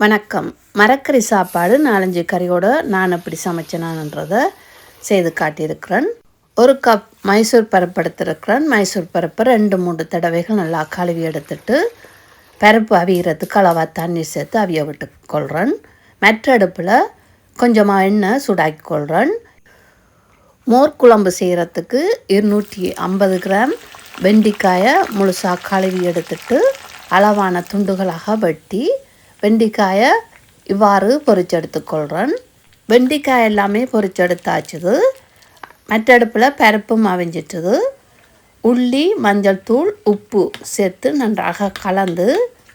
வணக்கம். மரக்கறி சாப்பாடு நாலஞ்சு கறியோடு நான் எப்படி சமைச்சேனான்றதை செய்து காட்டியிருக்கிறேன். ஒரு கப் மைசூர் பருப்பு எடுத்திருக்கிறேன். மைசூர் பருப்பு ரெண்டு மூணு தடவைகள் நல்லா கழுவி எடுத்துட்டு பருப்பு அவியறதுக்கு அளவாக தண்ணி சேர்த்து அவிய விட்டு கொள்கிறேன் மற்ற அடுப்பில் கொஞ்சமாக எண்ணெய் சூடாக்கி கொள்கிறேன் மோர் குழம்பு செய்கிறதுக்கு இருநூற்றி ஐம்பது கிராம் வெண்டிக்காயை முழுசாக கழுவி எடுத்துட்டு அளவான துண்டுகளாக வெட்டி வெண்டிக்காயை இவ்வாறு பொறிச்செடுத்துக்கொள்கிறேன் வெண்டிக்காய் எல்லாமே பொறிச்செடுத்தாச்சுது. மற்ற அடுப்பில் பருப்பும் அவிஞ்சிட்டுது. உள்ளி மஞ்சள் தூள் உப்பு சேர்த்து நன்றாக கலந்து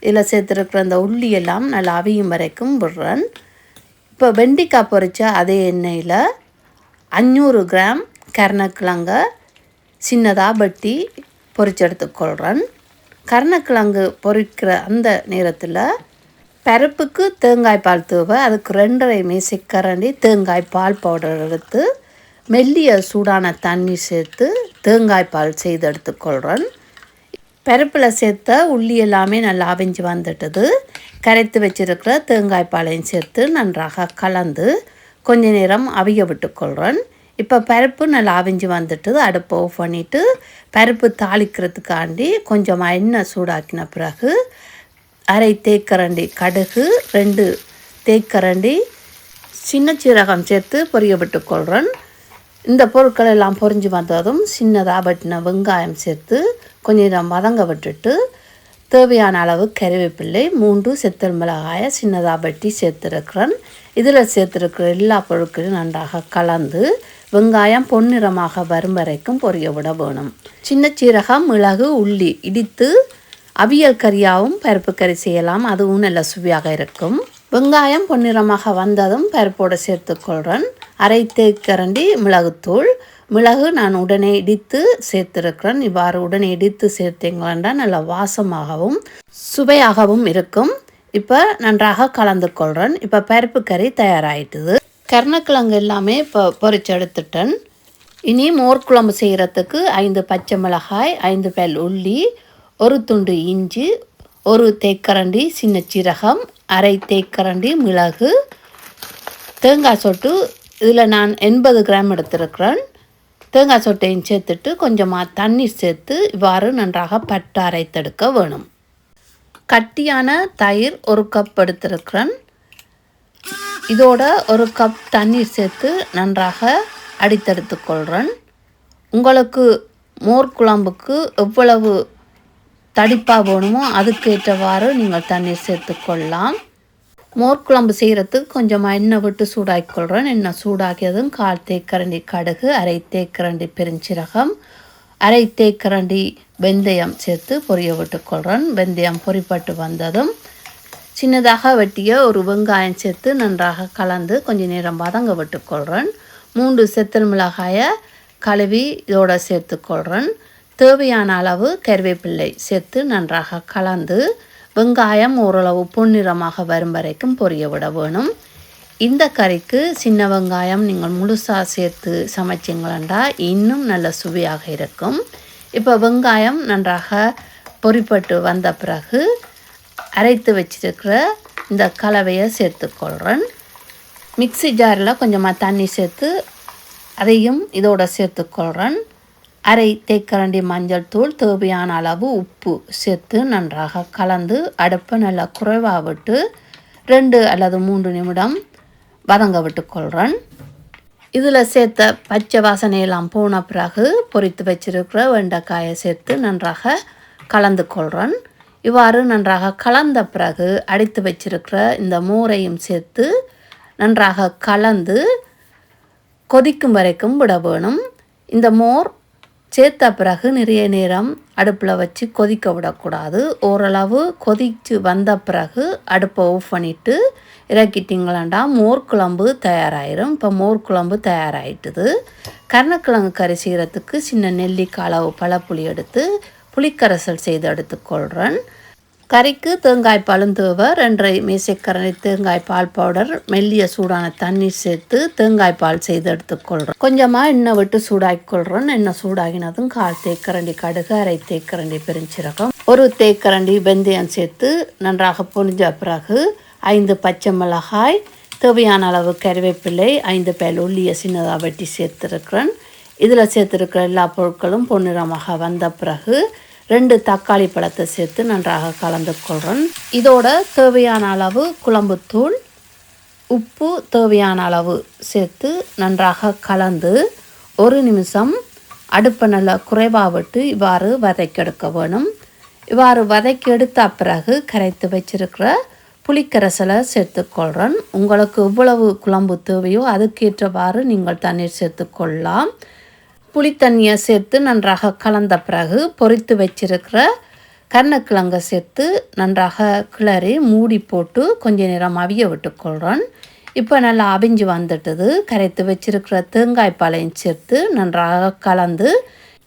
இதில் சேர்த்துருக்கிற அந்த உள்ளி எல்லாம் நல்லா அவியும் வரைக்கும் விடுறேன். இப்போ வெண்டிக்காய் பொரித்த அதே எண்ணெயில் அஞ்சூறு கிராம் கருணக்கிழங்க சின்னதாக வெட்டி பொறிச்செடுத்துக்கொள்கிறேன் கருணக்கிழங்கு பொரிக்கிற அந்த நேரத்தில் பருப்புக்கு தேங்காய் பால் தேவை. அதுக்கு ரெண்டரை மேசைக்கரண்டி தேங்காய் பால் பவுடர் எடுத்து மெல்லிய சூடான தண்ணி சேர்த்து தேங்காய் பால் செய்து எடுத்துக்கொள்கிறேன் பருப்பில் சேர்த்த உள்ளி எல்லாமே நல்லா அவிஞ்சு வந்துட்டது. கரைத்து வச்சிருக்கிற தேங்காய் பாலையும் சேர்த்து நன்றாக கலந்து கொஞ்ச நேரம் அவிய விட்டுக்கொள்கிறேன் இப்போ பருப்பு நல்லா அவிஞ்சு வந்துட்டு அடுப்பை ஆஃப் பண்ணிவிட்டு பருப்பு தாளிக்கிறதுக்காண்டி கொஞ்சமாக எண்ணெய் சூடாக்கின பிறகு அரை தேக்கரண்டி கடுகு ரெண்டு தேக்கரண்டி சின்ன சீரகம் சேர்த்து பொரிய விட்டுக்கொள்கிறேன் இந்த பொருட்கள் எல்லாம் பொரிஞ்சு வந்ததும் சின்னதாக வெட்டின வெங்காயம் சேர்த்து கொஞ்ச நேரம் வதங்க விட்டுட்டு தேவையான அளவு கறிவேப்பிள்ளை மூன்று செத்தல் மிளகாயை சின்னதாக வெட்டி சேர்த்துருக்கிறேன். இதில் சேர்த்துருக்கிற எல்லா பொருட்களையும் நன்றாக கலந்து வெங்காயம் பொன்னிறமாக வரும் வரைக்கும் பொரிய விட வேணும். சின்ன சீரகம் மிளகு உள்ளி இடித்து அவியல் கறியாகவும் பருப்பு கறி செய்யலாம். அதுவும் நல்ல சுவையாக இருக்கும். வெங்காயம் பொன்னிறமாக வந்ததும் பருப்போடு சேர்த்துக்கொள்கிறேன் அரை தேக்கரண்டி மிளகுத்தூள். மிளகு நான் உடனே இடித்து சேர்த்துருக்கிறேன். இவ்வாறு உடனே இடித்து சேர்த்தீங்களா நல்ல வாசமாகவும் சுவையாகவும் இருக்கும். இப்போ நன்றாக கலந்து கொள்கிறேன் இப்போ பருப்பு கறி தயாராகிட்டுது கருணக்கிழங்கு எல்லாமே இப்போ பொறிச்சு எடுத்துட்டேன். இனி மோர் குழம்பு செய்கிறதுக்கு ஐந்து பச்சை மிளகாய் ஐந்து பேல் உள்ளி ஒரு துண்டு இஞ்சி ஒரு தேக்கரண்டி சின்ன சீரகம் அரை தேக்கரண்டி மிளகு தேங்காய் சொட்டு இதில் நான் எண்பது கிராம் எடுத்திருக்கிறேன். தேங்காய் சொட்டையும் சேர்த்துட்டு கொஞ்சமாக தண்ணீர் சேர்த்து இவ்வாறு நன்றாக பட்டு அரைத்தெடுக்க வேணும். கட்டியான தயிர் ஒரு கப் எடுத்திருக்கிறேன். இதோட ஒரு கப் தண்ணீர் சேர்த்து நன்றாக அடித்தெடுத்துக்கொள்கிறேன் உங்களுக்கு மோர் குழம்புக்கு எவ்வளவு தடிப்பாக போகணுமோ அதுக்கேற்றவாறு நீங்கள் தண்ணீர் சேர்த்துக்கொள்ளலாம். மோர் குழம்பு செய்கிறதுக்கு கொஞ்சமாக எண்ணெய் விட்டு சூடாக்கிக்கொள்கிறேன் எண்ணெய் சூடாக்கியதும் கால் தேக்கரண்டி கடுகு அரை தேக்கரண்டி பெருஞ்சீரகம் அரை தேக்கரண்டி வெந்தயம் சேர்த்து பொரிய விட்டுக்கொள்கிறேன் வெந்தயம் பொறிப்பட்டு வந்ததும் சின்னதாக வெட்டிய ஒரு வெங்காயம் சேர்த்து நன்றாக கலந்து கொஞ்சம் நேரம் வதங்க விட்டுக்கொள்கிறேன் மூன்று செத்தல் மிளகாயை கழுவி இதோடு சேர்த்துக்கொள்கிறேன் தேவையான அளவு கருவேப்பிள்ளை சேர்த்து நன்றாக கலந்து வெங்காயம் ஓரளவு பொன்னிறமாக வரும் வரைக்கும் பொரிய விட வேணும். இந்த கறிக்கு சின்ன வெங்காயம் நீங்கள் முழுசாக சேர்த்து சமைச்சிங்களா இன்னும் நல்ல சுவையாக இருக்கும். இப்போ வெங்காயம் நன்றாக பொறிப்பட்டு வந்த பிறகு அரைத்து வச்சிருக்கிற இந்த கலவையை சேர்த்துக்கொள்கிறேன் மிக்சி ஜாரில் கொஞ்சமாக தண்ணி சேர்த்து அதையும் இதோட சேர்த்துக்கொள்கிறேன் அரை தேக்கரண்டி மஞ்சள் தூள் தேவையான அளவு உப்பு சேர்த்து நன்றாக கலந்து அடுப்பை நல்லா குறைவாக விட்டு ரெண்டு அல்லது மூன்று நிமிடம் வதங்க விட்டுக்கொள்கிறேன் இதில் சேர்த்த பச்சை வாசனையெல்லாம் போன பிறகு பொரித்து வச்சிருக்கிற வெண்டைக்காயை சேர்த்து நன்றாக கலந்து கொள்கிறேன் இவ்வாறு நன்றாக கலந்த பிறகு அடித்து வச்சிருக்கிற இந்த மோரையும் சேர்த்து நன்றாக கலந்து கொதிக்கும் வரைக்கும் விட வேணும். இந்த மோர் சேர்த்த பிறகு நிறைய நேரம் அடுப்பில் வச்சு கொதிக்க விடக்கூடாது. ஓரளவு கொதித்து வந்த பிறகு அடுப்பை ஆஃப் பண்ணிவிட்டு இறக்கிட்டிங்களாண்டா மோர் குழம்பு தயாராகிடும் இப்போ மோர் குழம்பு தயாராகிட்டுது கருணக்கிழங்கு கறி செய்கிறதுக்கு சின்ன நெல்லிக்காய் அளவு பழப்புளி எடுத்து புளிக்கரைசல் செய்து எடுத்துக்கொள்கிறேன் கறிக்கு தேங்காய் பாலும் தேவை ரெண்டரை மேசைக்கரணை தேங்காய் பால் பவுடர் மெல்லிய சூடான தண்ணீர் சேர்த்து தேங்காய் பால் செய்து எடுத்துக்கொள்கிறோம் கொஞ்சமாக எண்ணெய் விட்டு சூடாக்கிக்கொள்கிறோம் எண்ணெய் சூடாகினதும் கால் தேக்கரண்டி கடுகு அரை தேக்கரண்டி பெருஞ்சீரகம் ஒரு தேக்கரண்டி வெந்தயம் சேர்த்து நன்றாக பொனிஞ்ச பிறகு ஐந்து பச்சை மிளகாய் தேவையான அளவு கருவேப்பிலை ஐந்து பேல் உள்ளியை சின்னதாக வெட்டி சேர்த்துருக்கிறேன். இதில் சேர்த்துருக்கிற எல்லா பொருட்களும் பொன்னிறமாக வந்த பிறகு ரெண்டு தக்காளி பழத்தை சேர்த்து நன்றாக கலந்து கொள்கிறேன் இதோட தேவையான அளவு குழம்புத்தூள் உப்பு தேவையான அளவு சேர்த்து நன்றாக கலந்து ஒரு நிமிஷம் அடுப்பை நல்லா குறைவாக விட்டு இவ்வாறு வதக்கெடுக்க வேணும். இவ்வாறு வதக்கி எடுத்த பிறகு கரைத்து வச்சிருக்கிற புளிக்கரைசலை சேர்த்துக்கொள்கிறேன் உங்களுக்கு எவ்வளவு குழம்பு தேவையோ அதுக்கேற்றவாறு நீங்கள் தண்ணீர் சேர்த்துக்கொள்ளலாம் புளித்தண்ணியை சேர்த்து நன்றாக கலந்த பிறகு பொரித்து வச்சிருக்கிற கருணக்கிழங்கை சேர்த்து நன்றாக கிளறி மூடி போட்டு கொஞ்ச நேரம் அவிய விட்டுக்கொள்கிறேன் இப்போ நல்லா அவிஞ்சு வந்துட்டது. கரைத்து வச்சிருக்கிற தேங்காய் பாலையும் சேர்த்து நன்றாக கலந்து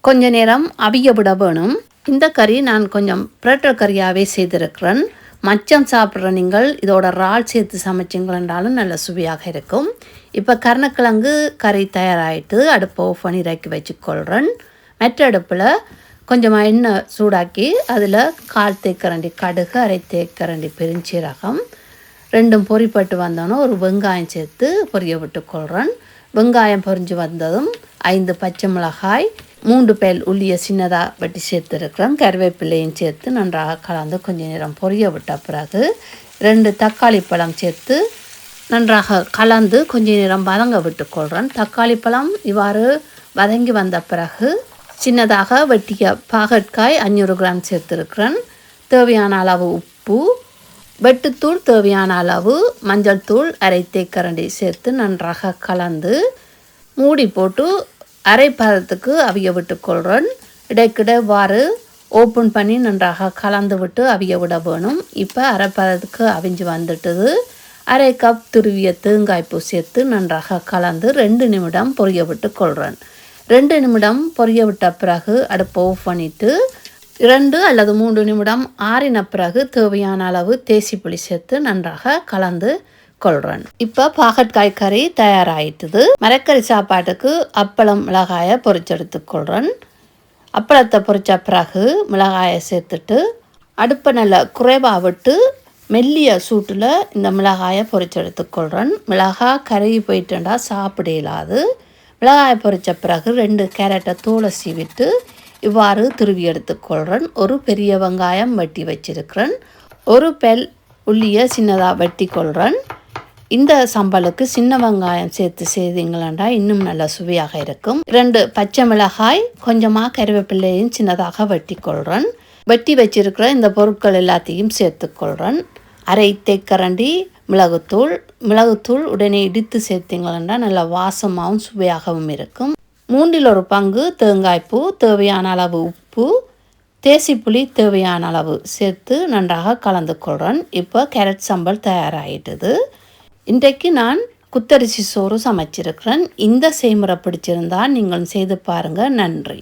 கொஞ்ச நேரம் அவிய விட வேணும். இந்த கறி நான் கொஞ்சம் பிரட்டர் கறியாகவே செய்திருக்கிறேன். மச்சம் சாப்பிட்ற நீங்கள் இதோட இறால் சேர்த்து சமைச்சிங்களென்றாலும் நல்ல சுவையாக இருக்கும். இப்போ கருணக்கிழங்கு கறி தயாராகிட்டு அடுப்பை ஆஃப் பண்ணி இறக்கி வச்சுக்கொள்கிறேன் மற்ற அடுப்பில் கொஞ்சமாக எண்ணெய் சூடாக்கி அதில் கால் தேக்கரண்டி கடுகு அரை தேக்கரண்டி பெருஞ்சீரகம் ரெண்டும் பொரிப்பட்டு வந்தோன்னே ஒரு வெங்காயம் சேர்த்து பொரிய விட்டுக்கொள்கிறேன் வெங்காயம் பொரிஞ்சு வந்ததும் ஐந்து பச்சை மிளகாய் மூன்று பேல் உள்ளியை சின்னதாக வெட்டி சேர்த்துருக்கிறேன். கருவேப்பிலையும் சேர்த்து நன்றாக கலந்து கொஞ்ச நேரம் பொரிய விட்ட பிறகு ரெண்டு தக்காளி பழம் சேர்த்து நன்றாக கலந்து கொஞ்ச நேரம் வதங்க விட்டுக்கொள்கிறேன் தக்காளி பழம் இவ்வாறு வதங்கி வந்த பிறகு சின்னதாக வெட்டிய பாகற்காய் அஞ்சூறு கிராம் சேர்த்துருக்கிறேன். தேவையான அளவு உப்பு வெட்டுத்தூள் தேவையான அளவு மஞ்சள் தூள் அரை தேக்கரண்டி சேர்த்து நன்றாக கலந்து மூடி போட்டு அரை பதத்துக்கு அவிய விட்டுக்கொள்கிறேன் இடைக்கிட வாறு ஓப்பன் பண்ணி நன்றாக கலந்து விட்டு அவிய விட வேணும். இப்போ அரை பதத்துக்கு அவிஞ்சு வந்துட்டுது. அரை கப் துருவிய தேங்காய் பூ சேர்த்து நன்றாக கலந்து ரெண்டு நிமிடம் பொரிய விட்டு கொள்கிறேன் ரெண்டு நிமிடம் பொரிய விட்ட பிறகு அடுப்பை ஆஃப் பண்ணிவிட்டு இரண்டு அல்லது மூன்று நிமிடம் ஆறின பிறகு தேவையான அளவு தேசி புளி சேர்த்து நன்றாக கலந்து கொள்கிறேன் இப்போ பாகற்காய் கறி தயாராகிட்டுது மரக்கறி சாப்பாட்டுக்கு அப்பளம் மிளகாயை பொரிச்செடுத்து கொள்கிறேன் அப்பளத்தை பொரித்த பிறகு மிளகாயை சேர்த்துட்டு அடுப்பை நல்லா குறைவாக விட்டு மெல்லிய சூட்டில் இந்த மிளகாயை பொரிச்செடுத்து கொள்கிறேன் மிளகாய் கருகி போயிட்டுண்டா சாப்பிட இயலாது. மிளகாயை பொரித்த பிறகு ரெண்டு கேரட்டை தூளை சீவிட்டு இவ்வாறு துருவி எடுத்துக்கொள்கிறேன் ஒரு பெரிய வெங்காயம் வெட்டி வச்சிருக்கிறேன். ஒரு பெல் உள்ளியை சின்னதாக வெட்டி கொள்கிறேன் இந்த சம்பளுக்கு சின்ன வெங்காயம் சேர்த்து செய்தீங்களா இன்னும் நல்ல சுவையாக இருக்கும். ரெண்டு பச்சை மிளகாய் கொஞ்சமாக கருவேப்பிள்ளையும் சின்னதாக வெட்டி கொள்கிறேன் வெட்டி வச்சிருக்கிற இந்த பொருட்கள் எல்லாத்தையும் சேர்த்துக்கொள்கிறேன் அரை தேக்கரண்டி மிளகுத்தூள் மிளகுத்தூள் உடனே இடித்து சேர்த்தீங்களா நல்ல வாசமாகவும் சுவையாகவும் இருக்கும். மூன்றில் ஒரு பங்கு தேங்காய்ப்பூ தேவையான அளவு உப்பு தேசிப்புளி தேவையான அளவு சேர்த்து நன்றாக கலந்து கொள்கிறேன் இப்போ கேரட் சம்பல் தயாராகிட்டது இன்றைக்கு நான் குத்தரிசி சோறு சமைச்சிருக்கிறேன். இந்த செய்முறை பிடிச்சிருந்தால் நீங்கள் செய்து பாருங்கள் நன்றி.